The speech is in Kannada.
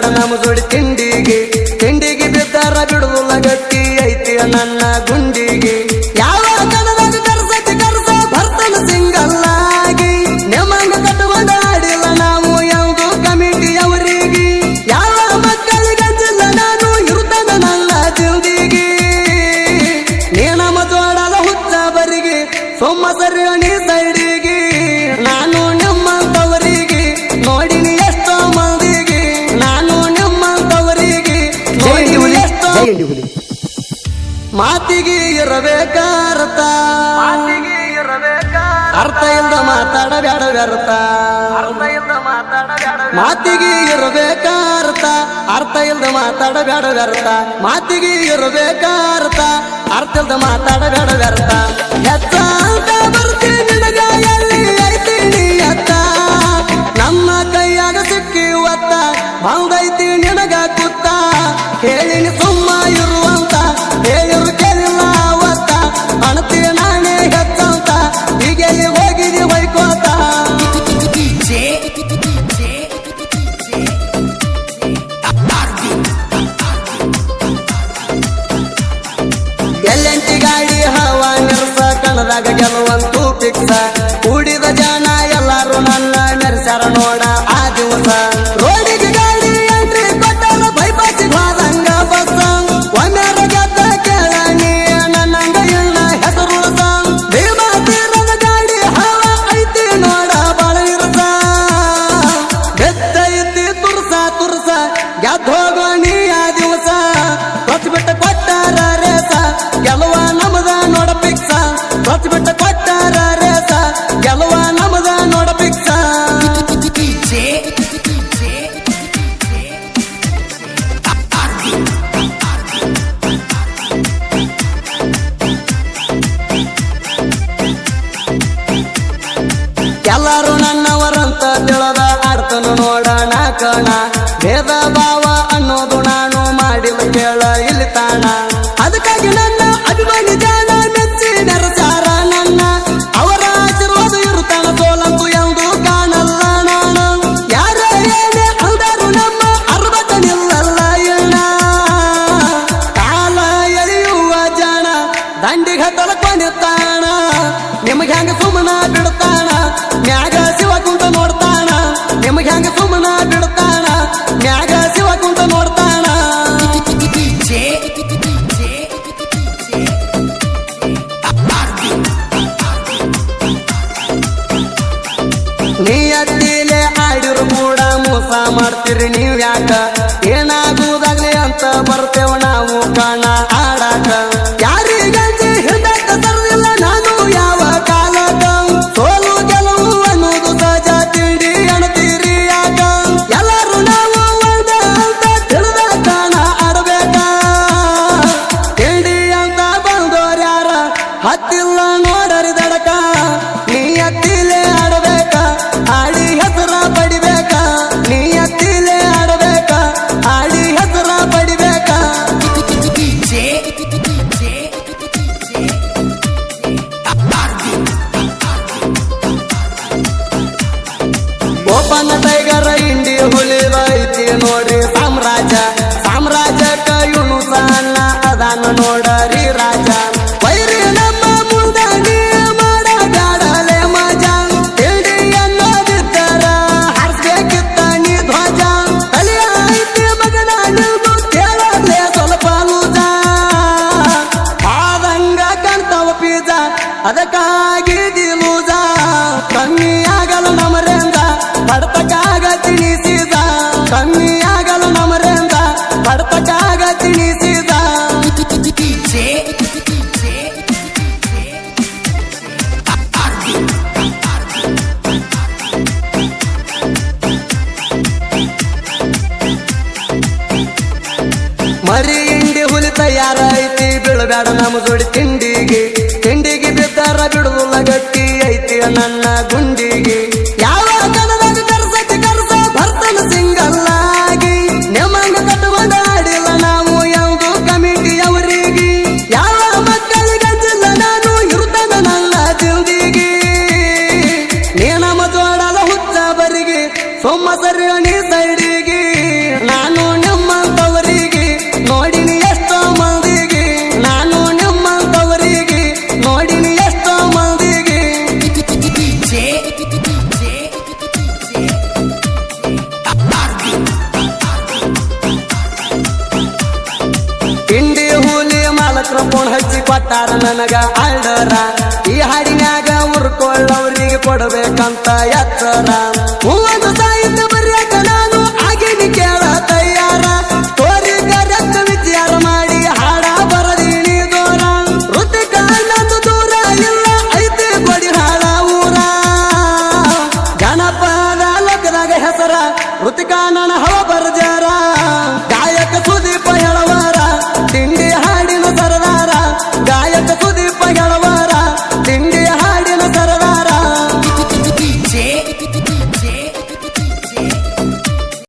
ಬ್ಯಾಡ ನಮ್ಮ ಜೋಡಿ ತಿಂಡಿಗೆ. ತಿಂಡಿಗೆ ಬಿದ್ದಾರ ಬಿಡುವುಲ್ಲ ಗಟ್ಟಿ ಐತಿಯ ನನ್ನ ಗುಂಡಿಗೆ. ಮಾತಿಗೆ ಇರಬೇಕರ್ತ ಅರ್ಥ ಇಲ್ದ ಮಾತಾಡಬೇಡ ವ್ಯರ್ಥ ಮಾತಿಗೆ ಇರಬೇಕರ್ತ ಅರ್ಥ ಇಲ್ದ ಮಾತಾಡಬೇಡ ವ್ಯರ್ಥ ಮಾತಿಗೆ ಇರಬೇಕರ್ತ ಅರ್ಥ ಇಲ್ದ ಮಾತಾಡಬೇಡ ವ್ಯರ್ಥ ಎತ್ತ ಬರ್ತೀನಿ ನಿನಗ ಎಲ್ಲಿ ಐತೀನಿ ಅತ್ತ. ನಮ್ಮ ಕೈಯಾಗ ಸಿಕ್ಕಿ ಒತ್ತ. ಬಂದೈತಿ ನಿನಗ ಕುತ್ತ. ಹೇಳಿನಿ la ಯಾರು ನನ್ನವರಂತ ತಿಳದ ಅರ್ಥನು ನೋಡೋಣ ಕಣ. ಭೇದ ಭಾವ ಅನ್ನೋದು ನಾನು ಮಾಡಿದ ಕೇಳ ಇಲ್ಲಿ ತಾಣ. ಅದಕ್ಕಾಗಿ ಎತ್ತಿಲೆ ಆಡಿರು ಕೂಡ ಮೋಸ ಮಾಡ್ತೀರಿ ನೀವ್ಯಾಕ? ಏನಾಗುದಾಗ್ಲಿ ಅಂತ ಬರ್ತೇವ ನಾವು ಕಾಣ. ಒಬ್ಬನ ಟೈಗರ ಇಂಡಿ ಹುಲಿದೈತಿ ನೋಡಿ. ಸಾಮ್ರಾಜ್ಯ ಸಾಮ್ರಾಜ್ಯ ಕೈನು ಸಣ್ಣ ಅದಾನ ನೋಡರಿ ರಾಜ. ವೈರಿ ನಮ್ಮ ಮುಂದಾಗಿ ಮಾಡಗಾಡಲೆ ಮಜ. ತಿಳಿಯನ್ನೋದಿದ್ದರ ಹರಿಸ್ಬೇಕಿತ್ತ ನೀ ಧ್ವಜ ತಲೆಯೈತಿ ಮಗನ ನೀವು ಕೇಳಲೆ ಸ್ವಲ್ಪ ಲೂಜ ಆದಂಗ ಕಣ್ತವ ಪೀಜ, ಅದಕ್ಕಾಗಿ ಬಿದ್ದಾರ ಜೋಡಿ ತಿಂಡಿಗೆ? ತಿಂಡಿಗೆ ಬಿದ್ದಾರ ಬಿಡುವುಲ್ಲ ಗಟ್ಟಿ ಐತಿ ನನ್ನ ಗುಂಡಿಗೆ. ಹಚ್ಚಿ ಕೊಟ್ಟಾರ ನನಗ ಆಲ್ಡರ ಈ ಹಾಡಿನಾಗ ಉರ್ಕೊಳ್ಳವ್ರಿಗೆ ಕೊಡಬೇಕಂತ ಎತ್ತರ.